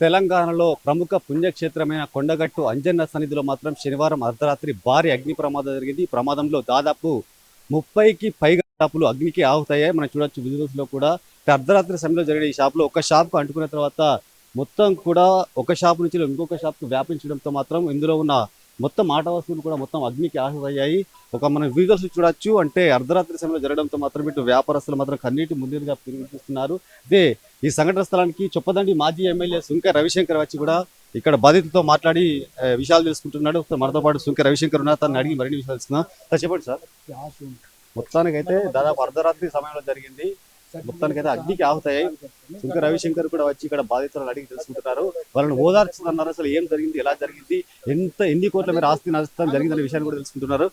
తెలంగాణలో ప్రముఖ పుణ్యక్షేత్రమైన కొండగట్టు అంజన్న సన్నిధిలో మాత్రం శనివారం అర్ధరాత్రి భారీ అగ్ని ప్రమాదం జరిగింది. ఈ ప్రమాదంలో దాదాపు ముప్పైకి పైగా షాపులు అగ్నికి ఆహుతయ్యాయి. మనం చూడొచ్చు విజిలెన్స్లో కూడా. అర్ధరాత్రి సమయంలో జరిగిన ఈ షాపులో ఒక షాప్కు అంటుకున్న తర్వాత మొత్తం కూడా ఒక షాప్ నుంచి ఇంకొక షాప్కు వ్యాపించడంతో మాత్రం ఇందులో ఉన్న మొత్తం ఆట వస్తువులు కూడా మొత్తం అగ్నికి ఆహుతయ్యాయి ఒక మనం విజువల్స్ చూడొచ్చు అంటే అర్ధరాత్రి సమయంలో జరగడంతో మాత్రం ఇటు వ్యాపారస్తులు మాత్రం కన్నీటి ముందుగా పిలుపునిస్తున్నారు ఇదే ఈ సంఘటన స్థలానికి చొప్పదండి మాజీ ఎమ్మెల్యే సుంక రవిశంకర్ వచ్చి కూడా ఇక్కడ బాధితులతో మాట్లాడి విషయాలు తెలుసుకుంటున్నాడు. మనతో పాటు సుంక రవిశంకర్ ఉన్నారు. తను అడిగి మరిన్ని విషయాలు తెలుసుకుందాం. సార్ చెప్పండి సార్. మొత్తానికైతే దాదాపు అర్ధరాత్రి సమయంలో జరిగింది. మొత్తానికైతే అగ్నికి ఆగుతాయి. శంకర్ రవిశంకర్ కూడా వచ్చి ఇక్కడ బాధితులను అడిగి తెలుసుకుంటున్నారు. వాళ్ళని ఓదార్చుతున్నారు అసలు ఏం జరిగింది? ఎలా జరిగింది? ఎంత ఎన్ని కోట్ల మీరు ఆస్తి నష్టం జరిగిందనే విషయాన్ని కూడా తెలుసుకుంటున్నారు.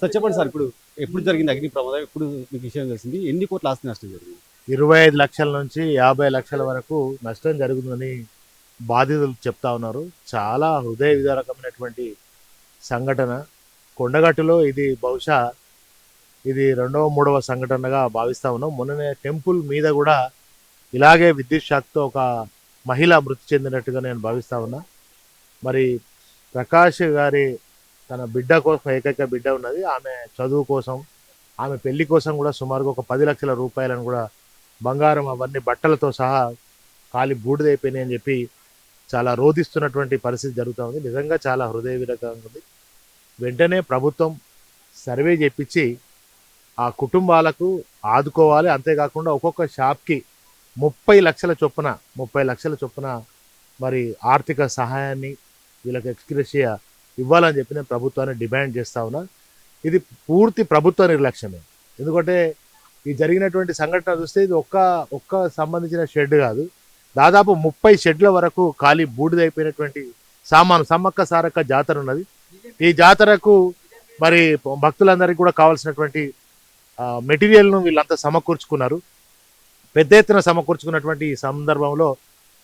సార్ చెప్పండి సార్ ఇప్పుడు ఎప్పుడు జరిగింది అగ్ని ప్రమాదం? ఎప్పుడు మీకు విషయం తెలిసింది? ఎన్ని కోట్ల ఆస్తి నష్టం జరిగింది? ఇరవై ఐదు లక్షల నుంచి యాభై లక్షల వరకు నష్టం జరుగుతుందని బాధితులు చెప్తా ఉన్నారు. చాలా హృదయ విదారకమైనటువంటి సంఘటన. కొండగట్టులో ఇది బహుశా ఇది రెండవ మూడవ సంఘటనగా భావిస్తా ఉన్నాం. మొన్ననే టెంపుల్ మీద కూడా ఇలాగే విద్యుత్ షాక్తో ఒక మహిళ మృతి చెందినట్టుగా నేను భావిస్తా ఉన్నా. మరి ప్రకాష్ గారి తన బిడ్డ కోసం ఏకైక బిడ్డ ఉన్నది. ఆమె చదువు కోసం ఆమె పెళ్ళి కోసం కూడా సుమారుగా ఒక పది లక్షల రూపాయలను కూడా బంగారం అవన్నీ బట్టలతో సహా కాలి బూడిదైపోయినాయి అని చెప్పి చాలా రోధిస్తున్నటువంటి పరిస్థితి జరుగుతూ ఉంది. నిజంగా చాలా హృదయ విరకంగా ఉంది. వెంటనే ప్రభుత్వం సర్వే చేపించి ఆ కుటుంబాలకు ఆదుకోవాలి. అంతేకాకుండా ఒక్కొక్క షాప్కి ముప్పై లక్షల చొప్పున ముప్పై లక్షల చొప్పున మరి ఆర్థిక సహాయాన్ని వీళ్ళకి ఎక్స్క్రెషియా ఇవ్వాలని చెప్పి నేను ప్రభుత్వాన్ని డిమాండ్ చేస్తా ఉన్నా. ఇది పూర్తి ప్రభుత్వ నిర్లక్ష్యమే. ఎందుకంటే ఈ జరిగినటువంటి సంఘటన చూస్తే ఇది ఒక్క ఒక్క సంబంధించిన షెడ్ కాదు. దాదాపు ముప్పై షెడ్ల వరకు ఖాళీ బూడిదైపోయినటువంటి సామాను సమ్మక్క సారక్క జాతర ఉన్నది. ఈ జాతరకు మరి భక్తులందరికీ కూడా కావాల్సినటువంటి మెటీరియల్ను వీళ్ళంతా సమకూర్చుకున్నారు. పెద్ద ఎత్తున సమకూర్చుకున్నటువంటి ఈ సందర్భంలో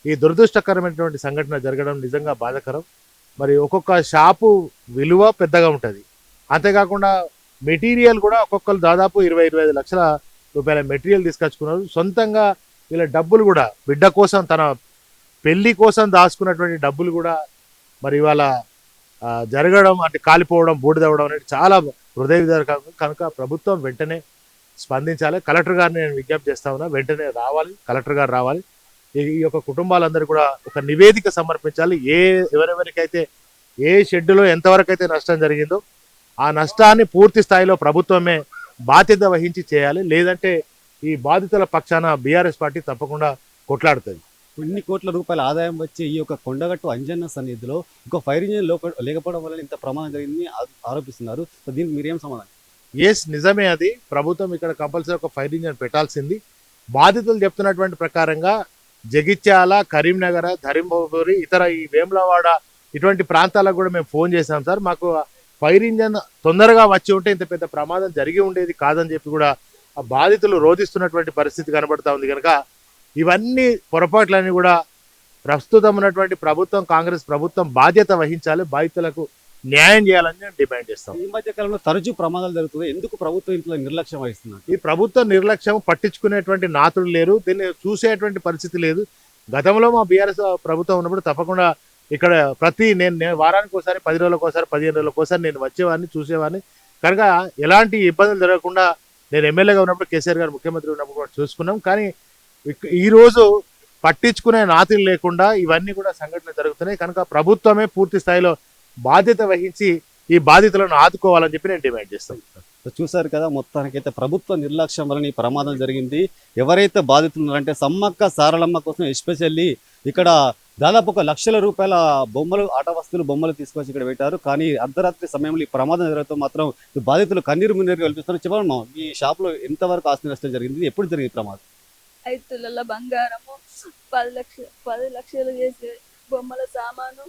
ఈ దురదృష్టకరమైనటువంటి సంఘటన జరగడం నిజంగా బాధాకరం. మరి ఒక్కొక్క షాపు విలువ పెద్దగా ఉంటుంది. అంతేకాకుండా మెటీరియల్ కూడా ఒక్కొక్కరు దాదాపు ఇరవై ఇరవై ఐదు లక్షల రూపాయల మెటీరియల్ తీసుకొచ్చుకున్నారు. సొంతంగా వీళ్ళ డబ్బులు కూడా బిడ్డ కోసం తన పెళ్ళి కోసం దాచుకున్నటువంటి డబ్బులు కూడా మరి ఇవాళ జరగడం అంటే కాలిపోవడం బూడిదవ్వడం అనేది చాలా హృదయ విదారకం కనుక ప్రభుత్వం వెంటనే స్పందించాలి. కలెక్టర్ గారిని నేను విజ్ఞప్తి చేస్తా ఉన్నా వెంటనే రావాలి. కలెక్టర్ గారు రావాలి. ఈ యొక్క కుటుంబాలందరూ కూడా ఒక నివేదిక సమర్పించాలి. ఏ ఎవరెవరికైతే ఏ షెడ్డులో ఎంతవరకు అయితే నష్టం జరిగిందో ఆ నష్టాన్ని పూర్తి స్థాయిలో ప్రభుత్వమే బాధ్యత వహించి చేయాలి. లేదంటే ఈ బాధితుల పక్షాన బీఆర్ఎస్ పార్టీ తప్పకుండా కొట్లాడుతుంది. కొన్ని కోట్ల రూపాయల ఆదాయం వచ్చే ఈ యొక్క కొండగట్టు అంజన్న సన్నిధిలో ఒక ఫైర్ ఇంజిన్ లోక లేకపోవడం వల్ల ఇంత ప్రమాదం జరిగిందని ఆరోపిస్తున్నారు. సో దీనికి మీరేం సమాధానం? ఎస్ నిజమే అది. ప్రభుత్వం ఇక్కడ కంపల్సరీ ఒక ఫైర్ ఇంజిన్ పెట్టాల్సింది. బాధితులు చెప్తున్నటువంటి ప్రకారంగా జగిత్యాల కరీంనగర్ ధరింపూరి ఇతర ఈ వేములవాడ ఇటువంటి ప్రాంతాలకు కూడా మేము ఫోన్ చేశాం సార్. మాకు ఫైర్ ఇంజన్ తొందరగా వచ్చి ఉంటే ఇంత పెద్ద ప్రమాదం జరిగి ఉండేది కాదని చెప్పి కూడా ఆ బాధితులు రోధిస్తున్నటువంటి పరిస్థితి కనబడతా ఉంది కనుక ఇవన్నీ పొరపాట్లన్నీ కూడా ప్రస్తుతం ఉన్నటువంటి ప్రభుత్వం కాంగ్రెస్ ప్రభుత్వం బాధ్యత వహించాలి బాధితులకు న్యాయం చేయాలని నేను డిమాండ్ చేస్తాం ఈ మధ్య కాలంలో తరచూ ప్రమాదాలు జరుగుతున్నాయి. ఎందుకు ప్రభుత్వం ఇంట్లో నిర్లక్ష్యం వహిస్తున్నారు? ఈ ప్రభుత్వ నిర్లక్ష్యం పట్టించుకునేటువంటి నాతులు లేరు దీన్ని చూసేటువంటి పరిస్థితి లేదు. గతంలో మా బీఆర్ఎస్ ప్రభుత్వం ఉన్నప్పుడు తప్పకుండా ఇక్కడ ప్రతి నేను వారానికి ఒకసారి పది రోజులకు ఒకసారి పదిహేను రోజులకు ఒకసారి నేను వచ్చేవాడిని చూసేవాడిని. కనుక ఎలాంటి ఇబ్బందులు జరగకుండా నేను ఎమ్మెల్యేగా ఉన్నప్పుడు కేసీఆర్ గారు ముఖ్యమంత్రి ఉన్నప్పుడు కూడా చూసుకున్నాం. కానీ ఈరోజు ఈ రోజు పట్టించుకునే నాతిని లేకుండా ఇవన్నీ కూడా సంఘటనలు జరుగుతున్నాయి. కనుక ప్రభుత్వమే పూర్తి స్థాయిలో బాధ్యత వహించి ఈ బాధితులను ఆదుకోవాలని చెప్పి నేను డిమాండ్ చేస్తాను. చూశారు చూసారు కదా మొత్తానికైతే ప్రభుత్వ నిర్లక్ష్యం వలన ఈ ప్రమాదం జరిగింది. ఎవరైతే బాధితులు ఉన్నారంటే సమ్మక్క సారలమ్మ కోసం ఎస్పెషల్లీ ఇక్కడ దాదాపు ఒక లక్షల రూపాయల బొమ్మలు ఆట వస్తువులు బొమ్మలు తీసుకొచ్చి ఇక్కడ పెట్టారు. కానీ అర్ధరాత్రి సమయంలో ఈ ప్రమాదం జరగడం మాత్రం ఈ బాధితులు కన్నీరు మున్నీరు కల్పిస్తున్నారు చెప్పండి మా, మీ షాప్లో ఎంతవరకు ఆస్తి నష్టం జరిగింది? ఎప్పుడు జరిగింది ప్రమాదం? ఐదు బంగారము పది లక్ష పది లక్షలు చేసే బొమ్మల సామాను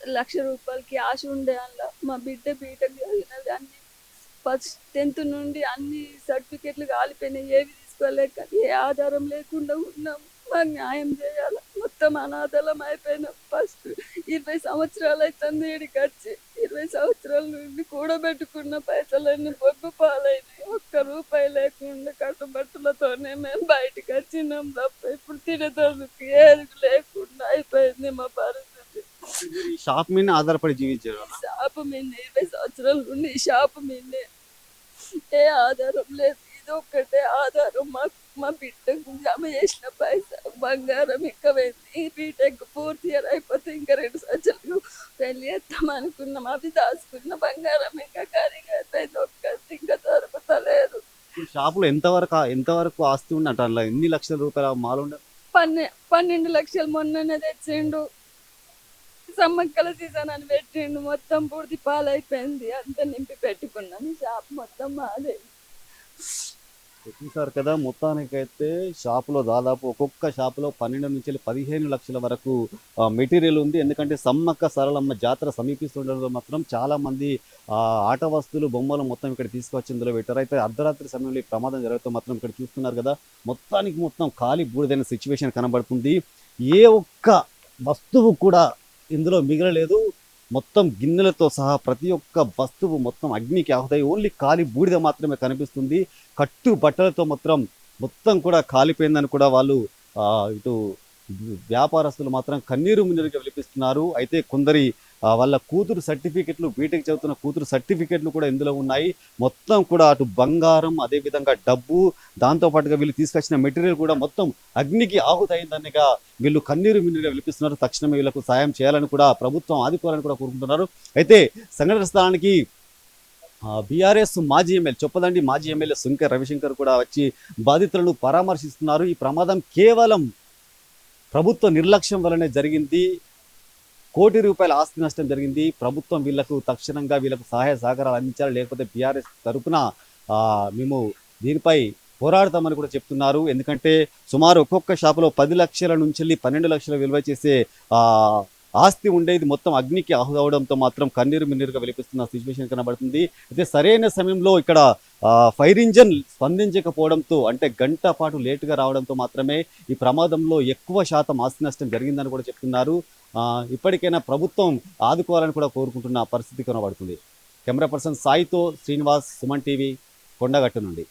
లక్ష రూపాయలకి ఆశ ఉండే అందులో మా బిడ్డ బీటెక్ చదివినది అన్ని. ఫస్ట్ టెన్త్ నుండి అన్ని సర్టిఫికెట్లు కాలిపోయినాయి ఏవి తీసుకోలేక ఏ ఆధారం లేకుండా ఉన్నాం. మాకు న్యాయం చేయాలి? మొత్తం అనాథలం అయిపోయినాం. ఫస్ట్ ఇరవై సంవత్సరాలు అవుతుంది ఈడికి వచ్చి. ఇరవై సంవత్సరాల నుండి కూడబెట్టుకున్న పైసలన్నీ బొగ్గు పాలైనాయి. ఒక్క రూపాయి లేకుండా కట్టుబట్టులతోనే మేము బయట వచ్చినాం తప్ప ఇప్పుడు తినేటందుకు ఏది లేకుండా అయిపోయింది మా పరిస్థితి. ఈ షాప్ మీద ఆధారపడి జీవించారు షాపు మీద ఇరవై సంవత్సరాల ఈ షాపు మీదే ఏ ఆధారం లేదు. ఇది ఒక్కటే ఆధారం. మా మా బిడ్డకు జమ చేసిన పైసా బంగారం ఇంకా పోయింది బీటెక్ ఫోర్త్ ఇయర్ అయిపోతే ఇంకా రెండు సంవత్సరాలు పెళ్ళి చేద్దాం అనుకున్నాం. అవి దాచుకున్న బంగారం ఇంకా కరిగా అయిపోయింది. ఒక్కటి ఇంకా దొరుకుతలేదు. ఈ షాపులో ఎంతవరకు ఎంతవరకు ఆస్తి ఉన్నట్టు అందులో ఎన్ని లక్షల రూపాయల మాలు పన్నె పన్నెండు లక్షలు మొన్ననే తెచ్చిండు. సమ్మక్కల సీజన్ అని పెట్టిండు. మొత్తం పూర్తి పాలైపోయింది. అంతా నింపి పెట్టుకున్నాను షాప్ మొత్తం మాదే. చూసారు కదా మొత్తానికైతే షాపులో దాదాపు ఒక్కొక్క షాపులో పన్నెండు నుంచి పదిహేను లక్షల వరకు మెటీరియల్ ఉంది. ఎందుకంటే సమ్మక్క సరళమ్మ జాతర సమీపిస్తుండడంలో మాత్రం చాలామంది ఆట వస్తువులు బొమ్మలు మొత్తం ఇక్కడ తీసుకొచ్చి ఇందులో పెట్టారు. అయితే అర్ధరాత్రి సమయంలో ఈ ప్రమాదం జరుగుతూ మాత్రం ఇక్కడ చూస్తున్నారు కదా మొత్తానికి మొత్తం ఖాళీ బూడిదైన సిచ్యువేషన్ కనబడుతుంది. ఏ ఒక్క వస్తువు కూడా ఇందులో మిగలలేదు. మొత్తం గిన్నెలతో సహా ప్రతి ఒక్క వస్తువు మొత్తం అగ్నికి ఆహుతాయి ఓన్లీ కాలి బూడిద మాత్రమే కనిపిస్తుంది. కట్టు బట్టలతో మాత్రం మొత్తం కూడా కాలిపోయిందని కూడా వాళ్ళు ఇటు వ్యాపారస్తులు మాత్రం కన్నీరు మున్నీరుగా విలిపిస్తున్నారు. అయితే కొందరి వాళ్ళ కూతురు సర్టిఫికెట్లు బీటెక్ చదువుతున్న కూతురు సర్టిఫికెట్లు కూడా ఇందులో ఉన్నాయి. మొత్తం కూడా అటు బంగారం అదేవిధంగా డబ్బు దాంతో పాటుగా వీళ్ళు తీసుకొచ్చిన మెటీరియల్ కూడా మొత్తం అగ్నికి ఆహుతయిందనిగా వీళ్ళు కన్నీరు మిన్నీరుగా విలిపిస్తున్నారు తక్షణమే వీళ్ళకు సాయం చేయాలని కూడా ప్రభుత్వం ఆదుకోవాలని కూడా కోరుకుంటున్నారు. అయితే సంఘటన స్థలానికి బీఆర్ఎస్ మాజీ ఎమ్మెల్యే చొప్పదండి మాజీ ఎమ్మెల్యే శంకర్ రవిశంకర్ కూడా వచ్చి బాధితులను పరామర్శిస్తున్నారు. ఈ ప్రమాదం కేవలం ప్రభుత్వ నిర్లక్ష్యం వల్లనే జరిగింది. కోటి రూపాయల ఆస్తి నష్టం జరిగింది. ప్రభుత్వం వీళ్ళకు తక్షణంగా వీళ్ళకు సహాయ సహకారాలు అందించాలి. లేకపోతే బీఆర్ఎస్ తరఫున మేము దీనిపై పోరాడతామని కూడా చెప్తున్నారు. ఎందుకంటే సుమారు ఒక్కొక్క షాపులో పది లక్షల నుంచి పన్నెండు లక్షల విలువ చేసే ఆస్తి ఉండేది మొత్తం అగ్నికి ఆహుదవడంతో మాత్రం కన్నీరు మిన్నీరుగా వెలిపిస్తున్న సిచ్యువేషన్ కనబడుతుంది. అయితే సరైన సమయంలో ఇక్కడ ఫైర్ ఇంజన్ స్పందించకపోవడంతో అంటే గంట పాటు లేటుగా రావడంతో మాత్రమే ఈ ప్రమాదంలో ఎక్కువ శాతం ఆస్తి నష్టం జరిగిందని కూడా చెప్తున్నారు. ఇప్పటికైనా ప్రభుత్వం ఆదుకోవాలని కూడా కోరుకుంటున్న పరిస్థితి కనబడుతుంది. కెమెరా పర్సన్ సాయితో శ్రీనివాస్ సుమన్ టీవీ కొండగట్టు నుండి.